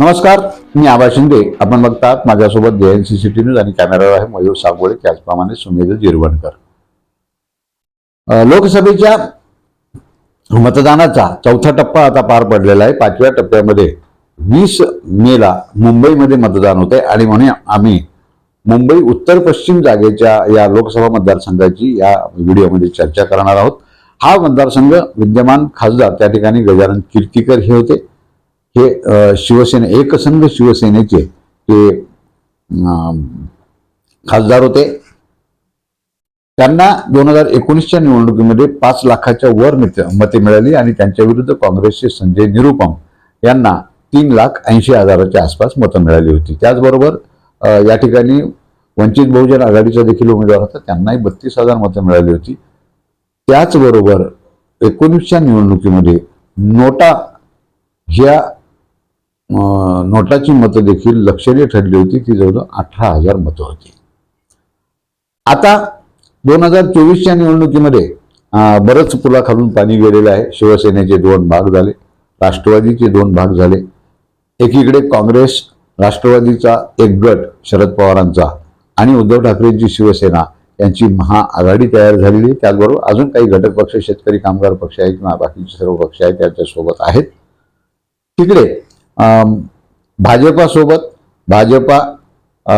नमस्कार मी आबा शिंदे. आपण बघतात माझ्यासोबत J N C C T news आणि कॅमेरावर आहे मयूर सागवडे त्याचप्रमाणे सुमेध जिरवणकर. लोकसभेच्या मतदानाचा चौथा टप्पा आता पार पडलेला आहे. पाचव्या टप्प्यामध्ये वीस मेला मुंबईमध्ये मतदान होते आणि म्हणून आम्ही मुंबई उत्तर पश्चिम जागेच्या या लोकसभा मतदारसंघाची या व्हिडिओमध्ये चर्चा करणार आहोत. हा मतदारसंघ विद्यमान खासदार त्या ठिकाणी गजानन कीर्तीकर हे होते. हे शिवसेना एकसंघ शिवसेनेचे ते खासदार होते त्यांना दोन हजार एकोणीसच्या निवडणुकीमध्ये पाच लाखाच्या वर मते मते मिळाली आणि त्यांच्या विरुद्ध काँग्रेसचे संजय निरुपम यांना तीन लाख ऐंशी हजाराच्या आसपास मतं मिळाली होती. त्याचबरोबर या ठिकाणी वंचित बहुजन आघाडीचा देखील उमेदवार होता. त्यांनाही बत्तीस हजार मतं मिळाली होती. त्याचबरोबर एकोणीसच्या निवडणुकीमध्ये नोटा ह्या नोटाची मतं देखील लक्षणीय ठरली होती. ती जवळजवळ अठरा हजार मतं होती. आता दोन हजार चोवीसच्या निवडणुकीमध्ये बरंच पुलाखालून पाणी गेलेलं आहे. शिवसेनेचे दोन भाग झाले राष्ट्रवादीचे दोन भाग झाले. एकीकडे काँग्रेस राष्ट्रवादीचा एक गट शरद पवारांचा आणि उद्धव ठाकरेंची शिवसेना यांची महाआघाडी तयार झालेली. आहे त्याचबरोबर अजून काही घटक पक्ष शेतकरी कामगार पक्ष आहेत किंवा बाकीचे सर्व पक्ष आहेत त्यांच्यासोबत आहेत. तिकडे भाजपासोबत भाजपा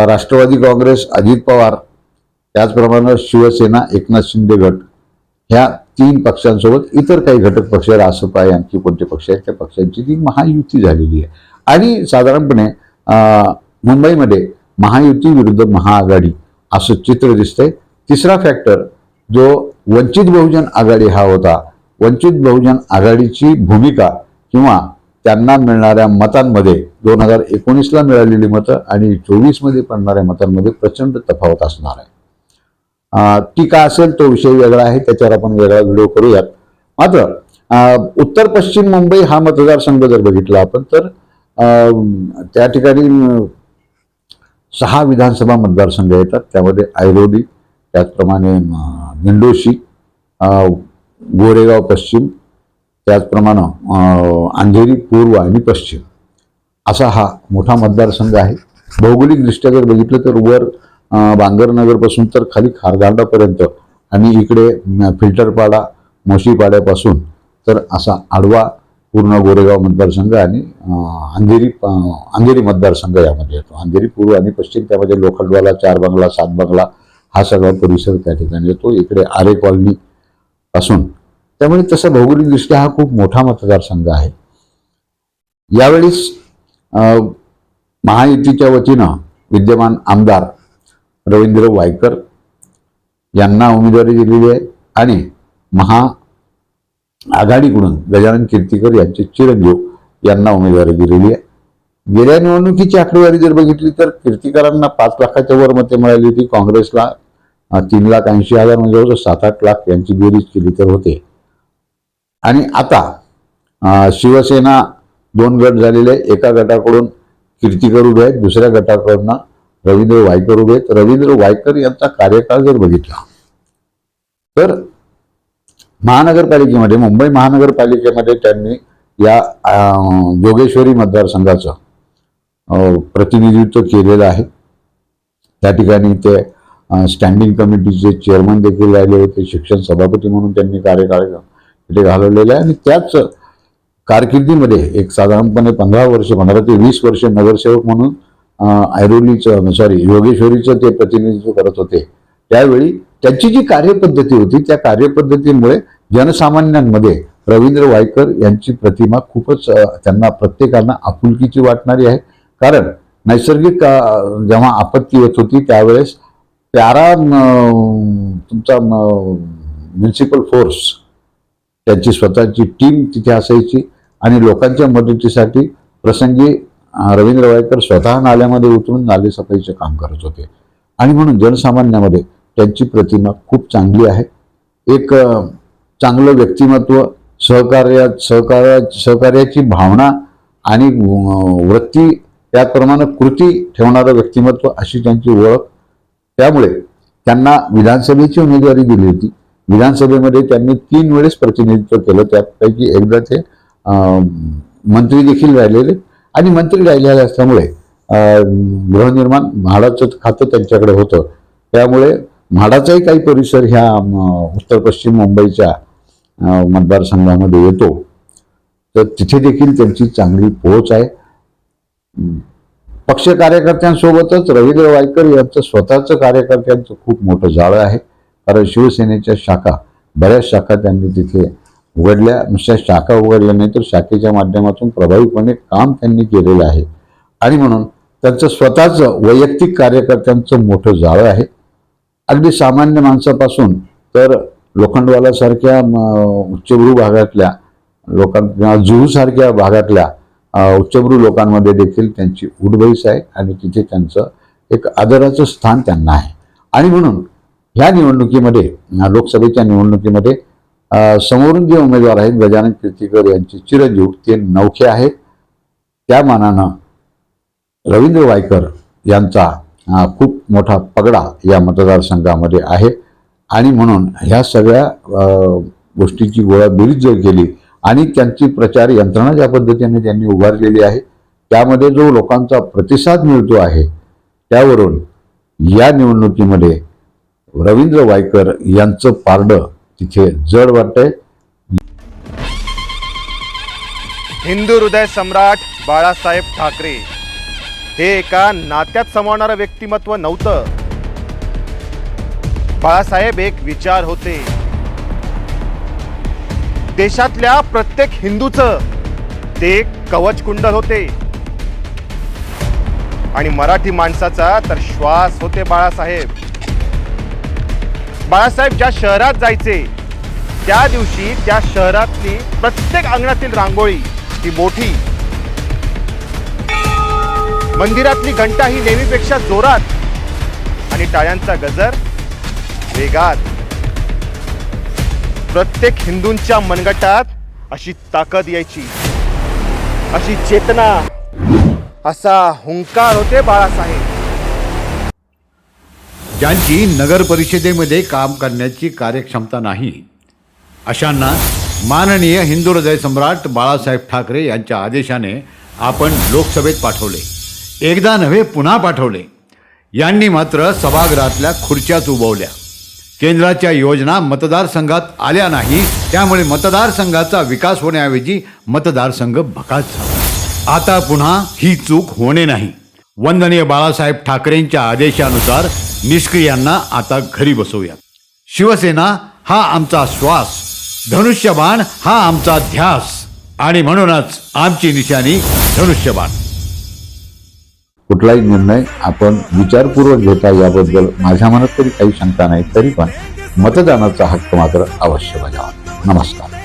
राष्ट्रवादी काँग्रेस अजित पवार त्याचप्रमाणे शिवसेना एकनाथ शिंदे गट ह्या तीन पक्षांसोबत इतर काही घटक पक्ष रासपा आहे आणखी कोणते पक्ष आहेत त्या पक्षांची ती महायुती झालेली आहे. आणि साधारणपणे मुंबईमध्ये महायुती विरुद्ध महाआघाडी असं चित्र दिसतंय. तिसरा फॅक्टर जो वंचित बहुजन आघाडी हा होता वंचित बहुजन आघाडीची भूमिका किंवा त्यांना मिळणाऱ्या मतांमध्ये दोन हजार एकोणीसला मिळालेली मतं आणि चोवीसमध्ये पडणाऱ्या मतांमध्ये प्रचंड तफावत असणार आहे. टीका असेल तो विषय वेगळा आहे त्याच्यावर आपण वेगळा व्हिडिओ करूयात. मात्र उत्तर पश्चिम मुंबई हा मतदारसंघ जर बघितला आपण तर अं, त्या ठिकाणी सहा विधानसभा मतदारसंघ येतात. त्यामध्ये ऐरोली त्याचप्रमाणे अं, दिंडोशी गोरेगाव पश्चिम त्याचप्रमाणे अंधेरी पूर्व आणि पश्चिम असा हा मोठा मतदारसंघ आहे. भौगोलिकदृष्ट्या जर बघितलं तर वर बांगरनगरपासून तर खाली खारदांडापर्यंत आणि इकडे फिल्टरपाडा मोशीपाड्यापासून तर असा आडवा पूर्ण गोरेगाव मतदारसंघ आणि अंधेरी अंधेरी मतदारसंघ यामध्ये येतो. अंधेरी पूर्व आणि पश्चिम त्यामध्ये लोखंडवाला चार बंगला सात बंगला हा सगळा परिसर त्या ठिकाणी येतो. इकडे आरे कॉलनी पासून त्यामुळे तसं भौगोलिकदृष्ट्या हा खूप मोठा मतदारसंघ आहे. यावेळेस अं, महायुतीच्या वतीनं विद्यमान आमदार रवींद्र वायकर यांना उमेदवारी दिलेली आहे आणि महा आघाडीकडून गजानन कीर्तीकर यांचे चिरंजीव यांना उमेदवारी दिलेली आहे. गेल्या निवडणुकीची आकडेवारी जर बघितली तर कीर्तीकरांना पाच लाखाच्या वर मते मिळाली होती. काँग्रेसला तीन लाख ऐंशी हजार म्हणजे जवळजवळ सात आठ लाख यांची बेरीज केली तर होते. आणि आता शिवसेना दोन गट झालेले एका गटाकडून कीर्तीकर उभे आहेत दुसऱ्या गटाकडून रवींद्र वायकर उभे आहेत. रवींद्र वायकर यांचा कार्यकाळ जर बघितला तर महानगरपालिकेमध्ये मुंबई महानगरपालिकेमध्ये त्यांनी या जोगेश्वरी मतदारसंघाचं अं, प्रतिनिधित्व केलेलं आहे. त्या ठिकाणी ते स्टँडिंग कमिटीचे चेअरमन देखील राहिले होते शिक्षण सभापती म्हणून त्यांनी कार्यकाळ तिथे घालवलेलं आहे. आणि त्याच कारकिर्दीमध्ये एक साधारणपणे पंधरा वर्ष पंधरा ते वीस वर्ष नगरसेवक म्हणून ऐरोलीचं सॉरी योगेश्वरीचं ते प्रतिनिधित्व करत होते. त्यावेळी त्यांची जी कार्यपद्धती होती त्या कार्यपद्धतीमुळे जनसामान्यांमध्ये रवींद्र वायकर यांची प्रतिमा खूपच त्यांना प्रत्येकांना आपुलकीची वाटणारी आहे. कारण नैसर्गिक जेव्हा आपत्ती येत होती त्यावेळेस प्यारा तुमचा म्युन्सिपल फोर्स त्यांची स्वतःची टीम तिथे असायची आणि लोकांच्या मदतीसाठी प्रसंगी रवींद्र वायकर स्वतः नाल्यामध्ये उतरून नाले सफाईचे काम करत होते. आणि म्हणून जनसामान्यामध्ये त्यांची प्रतिमा खूप चांगली आहे. एक चांगलं व्यक्तिमत्व सहकार्या सहकार्या सहकार्याची भावना आणि वृत्ती त्याचप्रमाणे कृती ठेवणारं व्यक्तिमत्व अशी त्यांची ओळख. त्यामुळे त्यांना विधानसभेची उमेदवारी दिली होती. विधानसभेमध्ये त्यांनी तीन वेळेस प्रतिनिधित्व केलं. त्यापैकी एकदा ते मंत्री देखील राहिलेले. आणि मंत्री राहिलेले असल्यामुळे गृहनिर्माण म्हाडाचं खातं त्यांच्याकडे होतं. त्यामुळे म्हाडाचाही काही परिसर ह्या उत्तर पश्चिम मुंबईच्या मतदारसंघामध्ये येतो. तर तिथे देखील त्यांची चांगली पोहोच आहे. पक्ष कार्यकर्त्यांसोबतच रवींद्र वायकर यांचं स्वतःचं कार्यकर्त्यांचं खूप मोठं जाळं आहे. कारण शिवसेनेच्या शाखा बऱ्याच शाखा त्यांनी तिथे उघडल्या. नुसत्या शाखा उघडल्या नाही तर शाखेच्या माध्यमातून प्रभावीपणे काम त्यांनी केलेलं आहे. आणि म्हणून त्यांचं स्वतःचं वैयक्तिक कार्यकर्त्यांचं मोठं जाळं आहे. अगदी सामान्य माणसापासून तर लोखंडवालासारख्या उच्चभ्रू भागातल्या लोकां किंवा जुहूसारख्या भागातल्या उच्चभ्रू लोकांमध्ये देखील त्यांची उठबैस आहे आणि तिथे त्यांचं एक आदराचं स्थान त्यांना आहे. आणि म्हणून ह्या निवडणुकीमध्ये लोकसभेच्या निवडणुकीमध्ये समोरून जे उमेदवार आहेत गजानन कीर्तीकर यांचे चिरंजीव ते नौखे आहेत. त्या मानानं रवींद्र वायकर यांचा खूप मोठा पगडा या मतदारसंघामध्ये आहे. आणि म्हणून ह्या सगळ्या गोष्टीची गोळाबेरीज जर केली आणि त्यांची प्रचार यंत्रणा ज्या पद्धतीने त्यांनी उभारलेली आहे त्यामध्ये जो लोकांचा प्रतिसाद मिळतो आहे त्यावरून या निवडणुकीमध्ये रवींद्र वायकर यांचं पारडं तिथे जड वाटतंय. हिंदू हृदय सम्राट बाळासाहेब ठाकरे. हे एका नात्यात समावणारं व्यक्तिमत्व नव्हतं. बाळासाहेब एक विचार होते. देशातल्या प्रत्येक हिंदूचं ते एक कवच कुंडल होते. आणि मराठी माणसाचा तर श्वास होते बाळासाहेब. बाळासाहेब ज्या शहरात जायचे त्या दिवशी त्या शहरातली प्रत्येक अंगणातील रांगोळी ही मोठी. मंदिरातली घंटा ही नेहमीपेक्षा जोरात आणि टाळ्यांचा गजर वेगात. प्रत्येक हिंदूंच्या मनगटात अशी ताकद यायची अशी चेतना असा हुंकार होते बाळासाहेब. ज्यांची नगर परिषदेमध्ये काम करण्याची कार्यक्षमता नाही. अशांना माननीय हिंदू हृदय सम्राट बाळासाहेब ठाकरे यांच्या आदेशाने आपण लोकसभेत पाठवले. एकदा नव्हे पुन्हा पाठवले. यांनी मात्र सभागृहातल्या खुर्च्याच उभवल्या. केंद्राच्या योजना मतदारसंघात आल्या नाही त्यामुळे मतदारसंघाचा विकास होण्याऐवजी मतदारसंघ भकास झाला. आता पुन्हा ही चूक होणे नाही. वंदनीय बाळासाहेब ठाकरेंच्या आदेशानुसार निष्क्रियांना आता घरी बसवूया शिवसेना हा आमचा श्वास धनुष्यबाण हा आमचा ध्यास आणि म्हणूनच आमची निशाणी धनुष्यबाण. कुठलाही निर्णय आपण विचारपूर्वक घेता याबद्दल माझ्या मनात तरी काही शंका नाही तरी पण मतदानाचा हक्क मात्र अवश्य बजावा. नमस्कार.